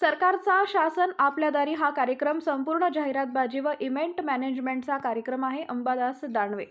सरकारचा शासन आपल्या दारी हा कार्यक्रम संपूर्ण जाहिरातबाजी व इव्हेंट मॅनेजमेंटचा कार्यक्रम आहे अंबादास दानवे.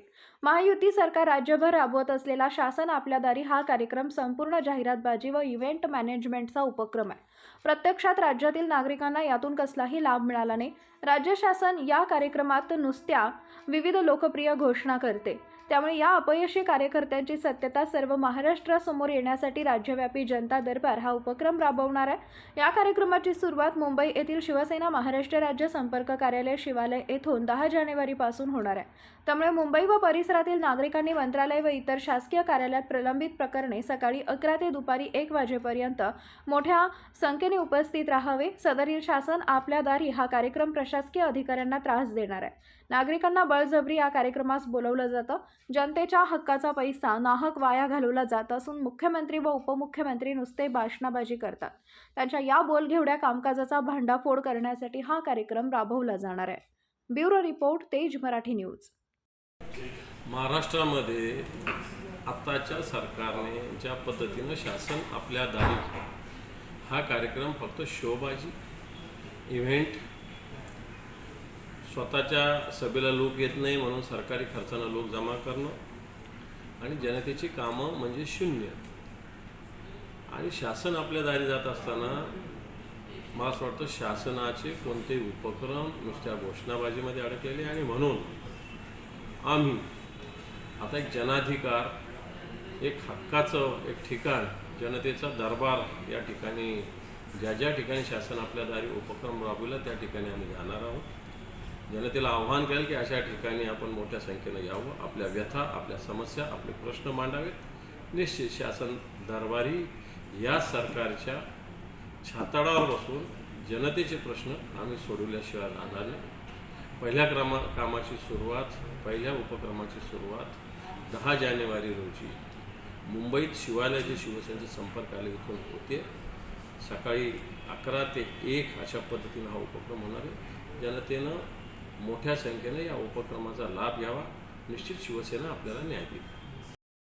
महायुती सरकार राज्यभर राबवत असलेला शासन आपल्या दारी हा कार्यक्रम संपूर्ण जाहिरातबाजी व इव्हेंट मॅनेजमेंटचा उपक्रम आहे. प्रत्यक्षात राज्यातील नागरिकांना यातून कसलाही लाभ मिळाला नाही. राज्य शासन या कार्यक्रमात नुसत्या विविध लोकप्रिय घोषणा करते. त्यामुळे या अपयशी कार्यकर्त्यांची सत्यता सर्व महाराष्ट्रासमोर येण्यासाठी राज्यव्यापी जनता दरबार हा उपक्रम राबवणार आहे. या कार्यक्रमाची सुरुवात मुंबई येथील शिवसेना महाराष्ट्र राज्य संपर्क कार्यालय शिवालय येथून दहा जानेवारीपासून होणार आहे. त्यामुळे मुंबई व परिसरातील नागरिकांनी मंत्रालय व इतर शासकीय कार्यालयात प्रलंबित प्रकरणे सकाळी अकरा ते दुपारी एक वाजेपर्यंत मोठ्या संख्येने उपस्थित राहावे. सदरील शासन आपल्या दारी हा कार्यक्रम प्रशासकीय अधिकाऱ्यांना त्रास देणार आहे. नागरिकांना बळजबरी या कार्यक्रमास बोलवलं जातं. जनतेच्या हक्काचा पैसा नाहक वाया घालवला जात असून मुख्यमंत्री व उपमुख्यमंत्री नुसते भाषणाबाजी करतात. त्यांच्या या बोलघेवड्या कामकाजाचा भांडाफोड करण्यासाठी हा कार्यक्रम राबवला जाणार आहे. ब्युरो रिपोर्ट तेज मराठी न्यूज. महाराष्ट्रामध्ये आत्ताच्या सरकारने ज्या पद्धतीनं शासन आपल्या दारी हा कार्यक्रम फक्त शोबाजी इव्हेंट स्वतःच्या सभेला लोक येत नाही म्हणून सरकारी खर्चानं लोक जमा करणं आणि जनतेची कामं म्हणजे शून्य. आणि शासन आपल्या दारी जात असताना मला असं वाटतं शासनाचे कोणतेही उपक्रम नुसत्या घोषणाबाजीमध्ये अडकलेले आणि म्हणून आम्ही आता एक जनाधिकार एक हक्काचं एक ठिकाण जनतेचा दरबार या ठिकाणी ज्या ज्या ठिकाणी शासन आपल्या दारी उपक्रम राबविला त्या ठिकाणी आम्ही जाणार आहोत. जनतेला आव्हान करेल की अशा ठिकाणी आपण मोठ्या संख्येनं यावं. आपल्या व्यथा आपल्या समस्या आपले प्रश्न मांडावेत. निश्चित शासन दरबारी या सरकारच्या छाताडावर बसून जनतेचे प्रश्न आम्ही सोडवल्याशिवाय राहणार नाही. पहिल्या क्रमा कामाची सुरुवात पहिल्या उपक्रमाची सुरुवात दहा जानेवारी रोजी मुंबईत शिवालयाचे शिवसेनेचे आले इथून होते. सकाळी अकरा ते एक अशा पद्धतीनं हा उपक्रम होणार आहे. जनतेनं मोठ्या संख्येने या उपक्रमाचा लाभ घ्यावा. निश्चित शिवसेना आपल्याला न्याय देईल.